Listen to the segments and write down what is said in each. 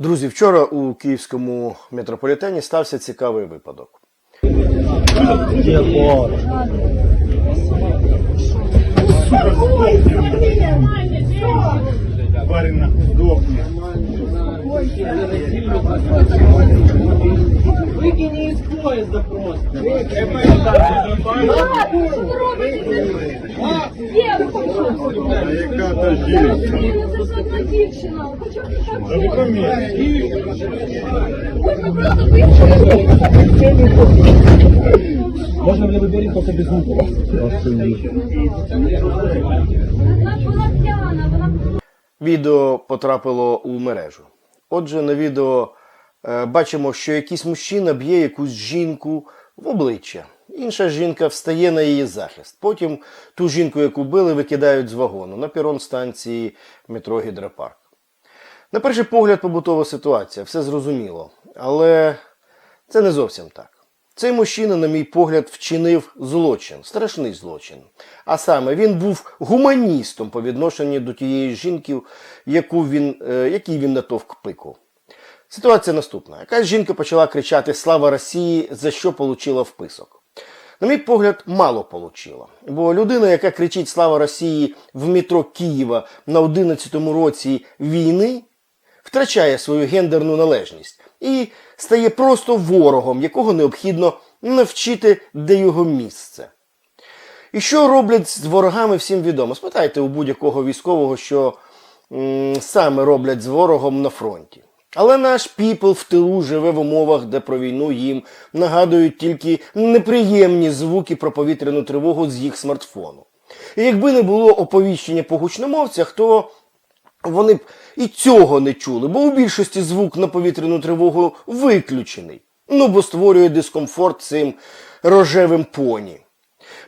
Друзі, вчора у київському метрополітені стався цікавий випадок. Барина, сдохни. Выкини из поезда просто. А яка то жінка? дівчина, хоча б так Документ. Можно в левый берег только без звука. Вона була п'яна, вона Відео потрапило у мережу. Отже, на відео бачимо, що якийсь мужчина б'є якусь жінку в обличчя. Інша жінка встає на її захист. Потім ту жінку, яку били, викидають з вагону на перон станції метро Гідропарк. На перший погляд, побутова ситуація, все зрозуміло. Але це не зовсім так. Цей мужчина, на мій погляд, вчинив злочин, страшний злочин. А саме він був гуманістом по відношенню до тієї жінки, яку він, е, якій він натовк пику. Ситуація наступна. Якась жінка почала кричати Слава Росії, за що получила вписок. На мій погляд, мало получила. Бо людина, яка кричить Слава Росії в метро Києва на 11-му році війни, втрачає свою гендерну належність і стає просто ворогом, якого необхідно навчити, де його місце. І що роблять з ворогами, всім відомо. Спитайте у будь-якого військового, що м, саме роблять з ворогом на фронті. Але наш піпл в тилу живе в умовах, де про війну їм нагадують тільки неприємні звуки про повітряну тривогу з їх смартфону. І якби не було оповіщення по гучномовцях, то вони б і цього не чули, бо у більшості звук на повітряну тривогу виключений. Ну, бо створює дискомфорт цим рожевим поні.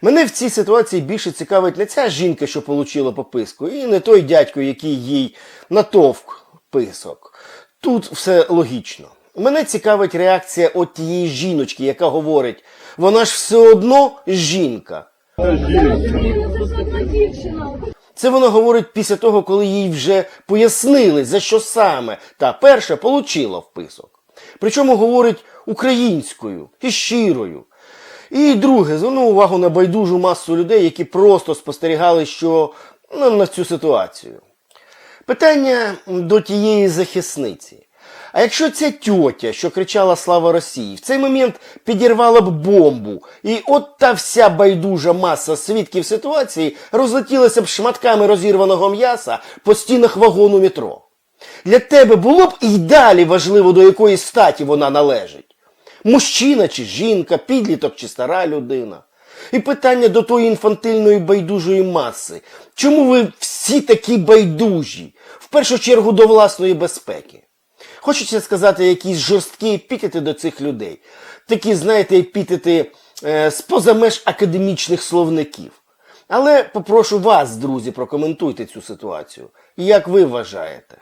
Мене в цій ситуації більше цікавить не ця жінка, що отримала пописку, і не той дядько, який їй натовк писок. Тут все логічно. Мене цікавить реакція от тієї жіночки, яка говорить, вона ж все одно жінка. Це вона говорить після того, коли їй вже пояснили, за що саме та перша получила вписок. Причому говорить українською і щирою. І друге, зверну увагу на байдужу масу людей, які просто спостерігали, що ну, на цю ситуацію. Питання до тієї захисниці. А якщо ця тьотя, що кричала Слава Росії, в цей момент підірвала б бомбу, і от та вся байдужа маса свідків ситуації розлетілася б шматками розірваного м'яса по стінах вагону метро. Для тебе було б і далі важливо, до якої статі вона належить. Мужчина чи жінка, підліток чи стара людина. І питання до тої інфантильної байдужої маси. Чому ви всі такі байдужі? В першу чергу до власної безпеки. Хочеться сказати якісь жорсткі епітети до цих людей. Такі, знаєте, епітети е, з поза меж академічних словників. Але попрошу вас, друзі, прокоментуйте цю ситуацію. Як ви вважаєте?